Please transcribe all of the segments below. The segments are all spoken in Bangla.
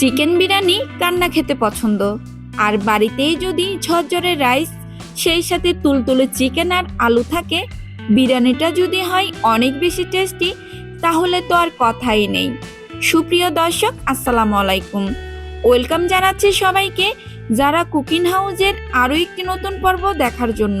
চিকেন বিরিয়ানি কান্না খেতে পছন্দ। আর বাড়িতেই যদি ঝরঝরে রাইস, সেই সাথে তুলতুলে চিকেন আর আলু থাকে, বিরিয়ানিটা যদি হয় অনেক বেশি টেস্টি, তাহলে তো আর কথাই নেই। সুপ্রিয় দর্শক, আসসালামু আলাইকুম। ওয়েলকাম জানাচ্ছি সবাইকে যারা কুকিং হাউজের আরও একটি নতুন পর্ব দেখার জন্য।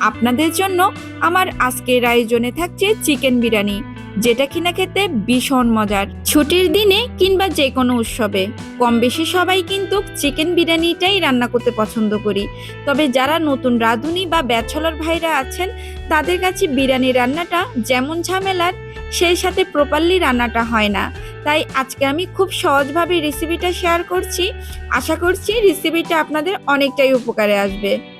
আপনাদের জন্য আমার আজকের আয়োজনে থাকছে চিকেন বিরিয়ানি। যেটা কিনা খেতে ভীষণ মজার। ছুটির দিনে কিংবা যে কোনো উৎসবে। কম বেশি সবাই কিন্তু চিকেন বিরিয়ানিটাই রান্না করতে পছন্দ করি। তবে যারা নতুন রাঁধুনি বা ব্যাচলর ভাইরা আছেন, তাদের কাছে বিরিয়ানি রান্নাটা যেমন ঝামেলার, সেই সাথে প্রপারলি রান্নাটা হয় না। তাই আজকে আমি খুব সহজভাবে রেসিপিটা শেয়ার করছি। আশা করছি রেসিপিটা আপনাদের অনেকটাই উপকারে আসবে।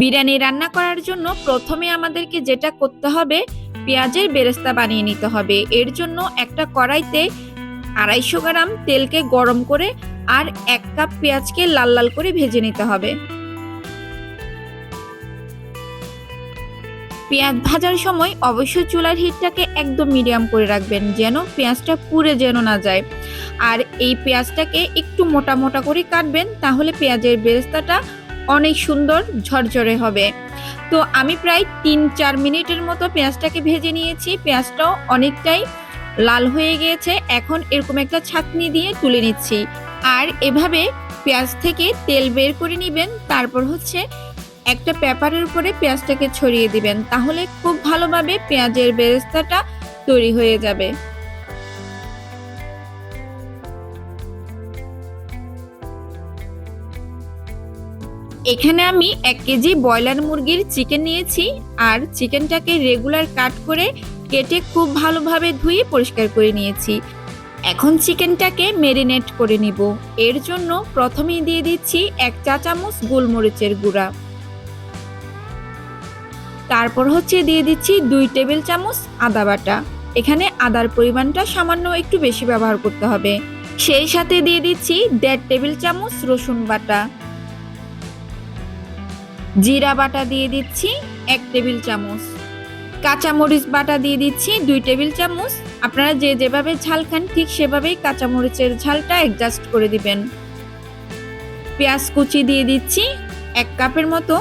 বিরিয়ানি রান্না করার জন্য প্রথমে আমাদেরকে যেটা করতে হবে, পেঁয়াজের বেরেস্তা বানিয়ে নিতে হবে। এর জন্য একটা কড়াইতে আড়াইশো গ্রাম তেলকে গরম করে আর এক কাপ পেঁয়াজকে লাল লাল করে ভেজে নিতে হবে। পেঁয়াজ ভাজার সময় অবশ্যই চুলার হিটটাকে একদম মিডিয়াম করে রাখবেন, যেন পেঁয়াজটা পুড়ে যেন না যায়। আর এই পেঁয়াজটাকে একটু মোটা মোটা করে কাটবেন, তাহলে পেঁয়াজের বেরেস্তাটা অনেক সুন্দর, ঝরঝরে হবে। তো আমি প্রায় তিন, চার মিনিটের মতো পেঁয়াজটাকে ভেজে নিয়েছি। পেঁয়াজটাও অনেকটাই লাল হয়ে গিয়েছে। এখন এরকম একটা ছাঁকনি দিয়ে তুলে নিচ্ছি। আর এভাবে পেঁয়াজ থেকে তেল বের করে নেবেন। তারপর হচ্ছে একটা পেপারের উপরে পেঁয়াজটাকে ছড়িয়ে দিবেন। তাহলে খুব ভালোভাবে পেঁয়াজের বেরেস্তাটা তৈরি হয়ে যাবে। এখানে আমি এক কেজি ব্রয়লার মুরগির চিকেন নিয়েছি আর চিকেনটাকে রেগুলার কাট করে কেটে খুব ভালোভাবে ধুয়ে পরিষ্কার করে নিয়েছি। এখন চিকেনটাকে মেরিনেট করে নিব। এর জন্য প্রথমেই দিয়ে দিচ্ছি এক চা চামচ গোলমরিচের গুঁড়া। তারপর হচ্ছে দিয়ে দিচ্ছি দুই টেবিল চামচ আদা বাটা। এখানে আদার পরিমাণটা সামান্য একটু বেশি ব্যবহার করতে হবে। সেই সাথে দিয়ে দিচ্ছি দেড় টেবিল চামচ রসুন বাটা। জিরা বাটা দিয়ে দিচ্ছি এক টেবিল চামচ। কাঁচামরিচ বাটা দিয়ে দিচ্ছি দুই টেবিল চামচ। আপনারা যে যেভাবে ঝাল খান, ঠিক সেভাবেই কাঁচামরিচের ঝালটা অ্যাডজাস্ট করে দিবেন। পেঁয়াজ কুচি দিয়ে দিচ্ছি এক কাপের মতো।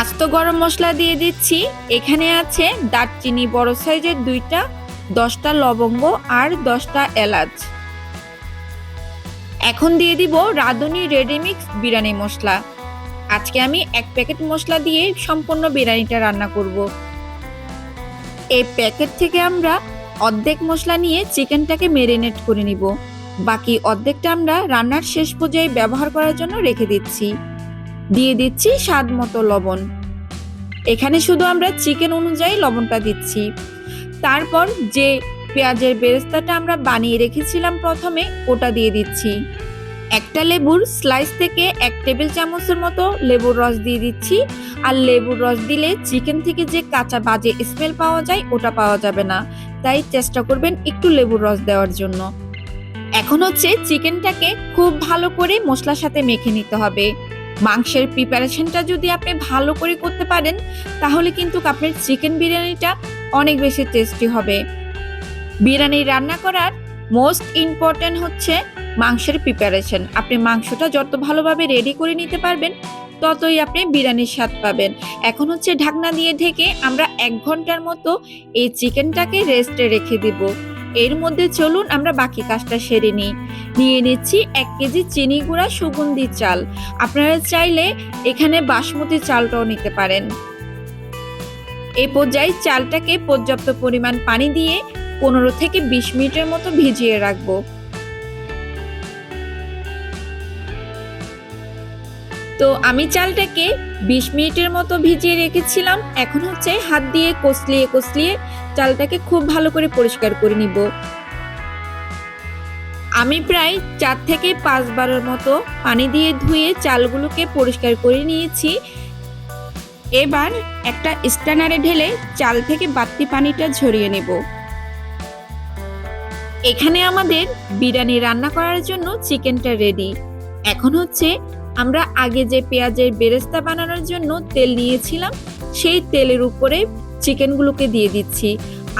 আস্ত গরম মশলা দিয়ে দিচ্ছি। এখানে আছে দারচিনি বড় সাইজের দুইটা, দশটা লবঙ্গ আর দশটা এলাচ। এখন দিয়ে দিব রাঁধুনি রেডিমিক্স বিরিয়ানি মশলা। আজকে আমি এক প্যাকেট মশলা দিয়ে সম্পূর্ণ বিরিয়ানিটা রান্না করব। এই প্যাকেট থেকে আমরা অর্ধেক মশলা নিয়ে চিকেনটাকে মেরিনেট করে নিব। বাকি অর্ধেকটা আমরা রান্নার শেষ পর্যায়ে ব্যবহার করার জন্য রেখে দিচ্ছি। দিয়ে দিচ্ছি স্বাদ মতো লবণ। এখানে শুধু আমরা চিকেন অনুযায়ী লবণটা দিচ্ছি। তারপর যে পেঁয়াজের বেরেস্তাটা আমরা বানিয়ে রেখেছিলাম প্রথমে, ওটা দিয়ে দিচ্ছি। একটা লেবুর স্লাইস থেকে এক টেবিল চামচের মতো লেবুর রস দিয়ে দিচ্ছি। আর লেবুর রস দিলে চিকেন থেকে যে কাঁচা বাজে স্মেল পাওয়া যায়, ওটা পাওয়া যাবে না। তাই চেষ্টা করবেন একটু লেবুর রস দেওয়ার জন্য। এখন হচ্ছে চিকেনটাকে খুব ভালো করে মশলার সাথে মেখে নিতে হবে। মাংসের প্রিপারেশনটা যদি আপনি ভালো করে করতে পারেন, তাহলে কিন্তু আপনার চিকেন বিরিয়ানিটা অনেক বেশি টেস্টি হবে। বিরিয়ানি রান্না করার মোস্ট ইম্পর্ট্যান্ট হচ্ছে মাংসের প্রিপারেশন আপনি মাংসটা যত ভালোভাবে রেডি করে নিতে পারবেন, ততই আপনি বিরিয়ানির স্বাদ পাবেন। এখন হচ্ছে ঢাকনা দিয়ে ঢেকে আমরা এক ঘণ্টার মতো এই চিকেনটাকে রেস্টে রেখে দিব। এর মধ্যে চলুন আমরা বাকি কাজটা সেরে নিই। নিয়ে নিচ্ছি এক কেজি চিনি গুঁড়া সুগন্ধি চাল। আপনারা চাইলে এখানে বাসমতি চালটাও নিতে পারেন। এই পর্যায়ে চালটাকে পর্যাপ্ত পরিমাণ পানি দিয়ে পনেরো থেকে বিশ মিনিটের মতো ভিজিয়ে রাখব। তো আমি চালটাকে বিশ মিনিটের মতো ভিজিয়ে রেখেছিলাম। এখন হচ্ছে হাত দিয়ে কষলিয়ে কষলিয়ে চালটাকে খুব ভালো করে পরিষ্কার করে নিব। আমি প্রায় চার থেকে পাঁচ বারের মতো পানি দিয়ে ধুয়ে চালগুলোকে পরিষ্কার করে নিয়েছি। এবার একটা স্ট্যানারে ঢেলে চাল থেকে বাড়তি পানিটা ঝরিয়ে নেব। এখানে আমাদের বিরিয়ানি রান্না করার জন্য চিকেনটা রেডি এখন হচ্ছে আমরা আগে যে পেঁয়াজের বেরেস্তা বানানোর জন্য তেল নিয়েছিলাম, সেই তেলের উপরে চিকেনগুলোকে দিয়ে দিচ্ছি।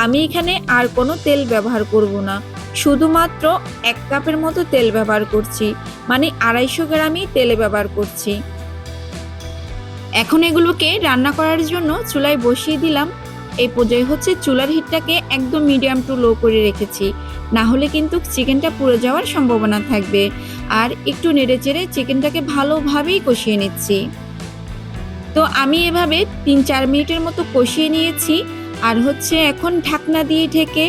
আমি এখানে আর কোনো তেল ব্যবহার করব না। শুধুমাত্র এক কাপের মতো তেল ব্যবহার করছি মানে আড়াইশো গ্রামই তেলে ব্যবহার করছি। এখন এগুলোকে রান্না করার জন্য চুলায় বসিয়ে দিলাম। এই পর্যায়ে হচ্ছে চুলার হিটটাকে একদম মিডিয়াম টু লো করে রেখেছি। না হলে কিন্তু চিকেনটা পুড়ে যাওয়ার সম্ভাবনা থাকবে। আর একটু নেড়ে চেড়ে চিকেনটাকে ভালোভাবেই কষিয়ে নিচ্ছি। তো আমি এভাবে তিন চার মিনিটের মতো কষিয়ে নিয়েছি। আর হচ্ছে এখন ঢাকনা দিয়ে ঢেকে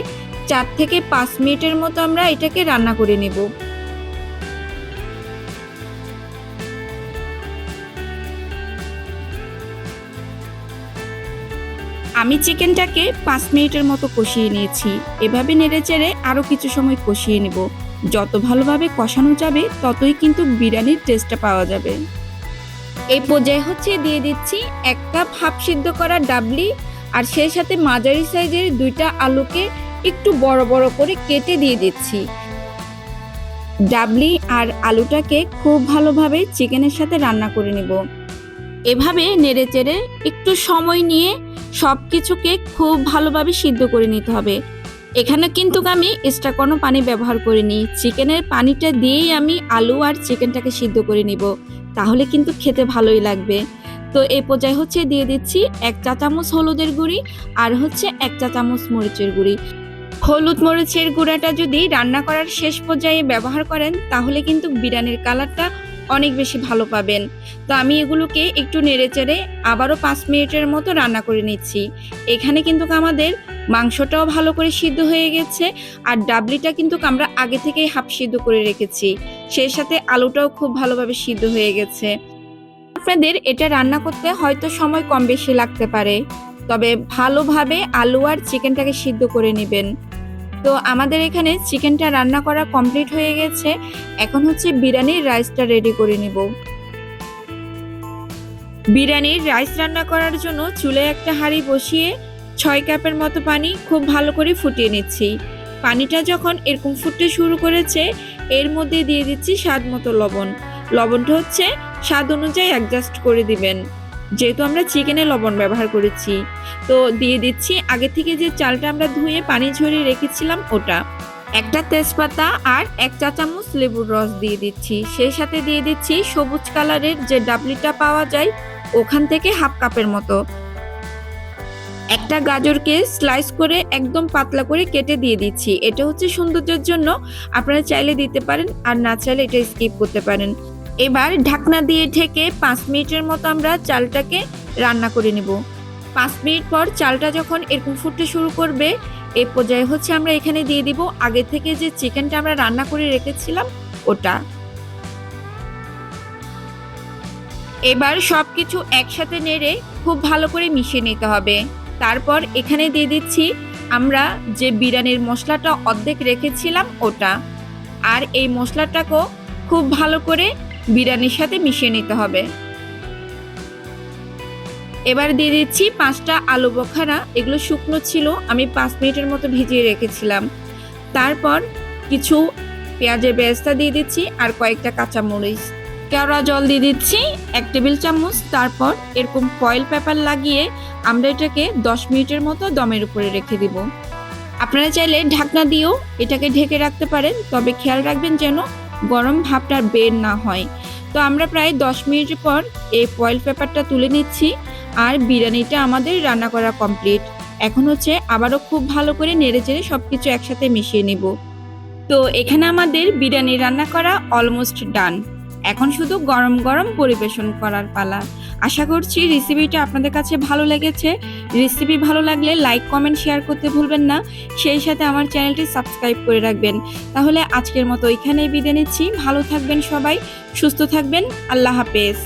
চার থেকে পাঁচ মিনিটের মতো আমরা এটাকে রান্না করে নেব। আমি চিকেনটাকে পাঁচ মিনিটের মতো কষিয়ে নিয়েছি। এভাবে নেড়ে চেড়ে আরও কিছু সময় কষিয়ে নেব। যত ভালোভাবে কষানো যাবে, ততই কিন্তু বিরিয়ানির টেস্টটা পাওয়া যাবে। এই পর্যায়ে হচ্ছে দিয়ে দিচ্ছি এক কাপ হাফ সিদ্ধ করা ডাবলি আর সেই সাথে মাঝারি সাইজের দুইটা আলুকে একটু বড় বড় করে কেটে দিয়ে দিচ্ছি। ডাবলি আর আলুটাকে খুব ভালোভাবে চিকেনের সাথে রান্না করে নেব। এভাবে নেড়ে চেড়ে একটু সময় নিয়ে সব কিছুকে খুব ভালোভাবে সিদ্ধ করে নিতে হবে। এখানে কিন্তু আমি এক্সট্রা কোনো পানি ব্যবহার করিনি। চিকেনের পানিটা দিয়েই আমি আলু আর চিকেনটাকে সিদ্ধ করে নিব। তাহলে কিন্তু খেতে ভালোই লাগবে। তো এই পর্যায়ে হচ্ছে দিয়ে দিচ্ছি এক চা চামচ হলুদের গুঁড়ি আর হচ্ছে এক চা চামচ মরিচের গুঁড়ি। হলুদ মরিচের গুঁড়াটা যদি রান্না করার শেষ পর্যায়ে ব্যবহার করেন, তাহলে কিন্তু বিরিয়ানির কালারটা অনেক বেশি ভালো পাবেন। তো আমি এগুলোকে একটু নেড়ে চেড়ে আবারও পাঁচ মিনিটের মতো রান্না করে নিচ্ছি। এখানে কিন্তু আমাদের মাংসটাও ভালো করে সিদ্ধ হয়ে গেছে আর ডাবলিটা কিন্তু আমরা আগে থেকেই হাফ সিদ্ধ করে রেখেছি। সেই সাথে আলুটাও খুব ভালোভাবে সিদ্ধ হয়ে গেছে। আপনাদের এটা রান্না করতে হয়তো সময় কম বেশি লাগতে পারে। তবে ভালোভাবে আলু আর চিকেনটাকে সিদ্ধ করে নেবেন। তো আমাদের এখানে চিকেনটা রান্না করা কমপ্লিট হয়ে গেছে। এখন হচ্ছে বিরিয়ানির রাইসটা রেডি করে নিব। বিরিয়ানির রাইস রান্না করার জন্য চুলে একটা হাঁড়ি বসিয়ে ছয় কাপের মতো পানি খুব ভালো করে ফুটিয়ে নিচ্ছি। পানিটা যখন এরকম ফুটতে শুরু করেছে, এর মধ্যে দিয়ে দিচ্ছি স্বাদ মতো লবণ। লবণটা হচ্ছে স্বাদ অনুযায়ী অ্যাডজাস্ট করে দিবেন। যেহেতু আমরা চিকেনে লবণ ব্যবহার করেছি। তো দিয়ে দিচ্ছি, আগে থেকে যে চালটা আমরা ধুয়ে পানি ঝরিয়ে রেখেছিলাম ওটা। একটা তেজপাতা আর এক চা চামচ লেবুর রস দিয়ে দিচ্ছি। সেই সাথে দিয়ে দিচ্ছি সবুজ কালারের যে ডাবলিটা পাওয়া যায়, ওখান থেকে হাফ কাপের মতো। একটা গাজরকে স্লাইস করে একদম পাতলা করে কেটে দিয়ে দিচ্ছি। এটা হচ্ছে সৌন্দর্যের জন্য। আপনারা চাইলে দিতে পারেন, আর না চাইলে এটা স্কিপ করতে পারেন। এবার ঢাকনা দিয়ে ঢেকে পাঁচ মিনিটের মতো আমরা চালটাকে রান্না করে নেব। পাঁচ মিনিট পর চালটা যখন এরকম ফুটতে শুরু করবে এই পর্যায়ে হচ্ছে আমরা এখানে দিয়ে দিব আগে থেকে যে চিকেনটা আমরা রান্না করে রেখেছিলাম, ওটা। এবার সব কিছু একসাথে নেড়ে খুব ভালো করে মিশিয়ে নিতে হবে। তারপর এখানে দিয়ে দিচ্ছি আমরা যে বিরিয়ানির মশলাটা অর্ধেক রেখেছিলাম, ওটা। আর এই মশলাটাকেও খুব ভালো করে বিরিয়ানির সাথে মিশিয়ে নিতে হবে। এবার দিয়ে দিচ্ছি পাঁচটা আলু বোখারা। এগুলো শুকনো ছিল, আমি পাঁচ মিনিটের মতো ভিজিয়ে রেখেছিলাম। তারপর কিছু পেঁয়াজের বেরেস্তা দিয়ে দিচ্ছি আর কয়েকটা কাঁচামরিচ। কেওড়া জল দিয়ে দিচ্ছি এক টেবিল চামচ। তারপর এরকম ফয়েল পেপার লাগিয়ে আমরা এটাকে দশ মিনিটের মতো দমের উপরে রেখে দিব। আপনারা চাইলে ঢাকনা দিয়েও এটাকে ঢেকে রাখতে পারেন, তবে খেয়াল রাখবেন যেন গরম ভাবটা বের না হয়। তো আমরা প্রায় দশ মিনিট পর এই ফয়েল পেপারটা তুলে নিচ্ছি আর বিরিয়ানিটা আমাদের রান্না করা কমপ্লিট এখন হচ্ছে আবারও খুব ভালো করে নেড়ে চেড়ে সব কিছু একসাথে মিশিয়ে নেব। তো এখানে আমাদের বিরিয়ানি রান্না করা অলমোস্ট ডান এখন শুধু গরম গরম পরিবেশন করার পালা। আশা করছি রেসিপিটা আপনাদের কাছে ভালো লেগেছে। রেসিপি ভালো লাগলে লাইক কমেন্ট শেয়ার করতে ভুলবেন না। সেই সাথে আমার চ্যানেলটি সাবস্ক্রাইব করে রাখবেন। তাহলে আজকের মতো এখানেই বিদায় নিচ্ছি। ভালো থাকবেন সবাই, সুস্থ থাকবেন। আল্লাহ হাফেজ।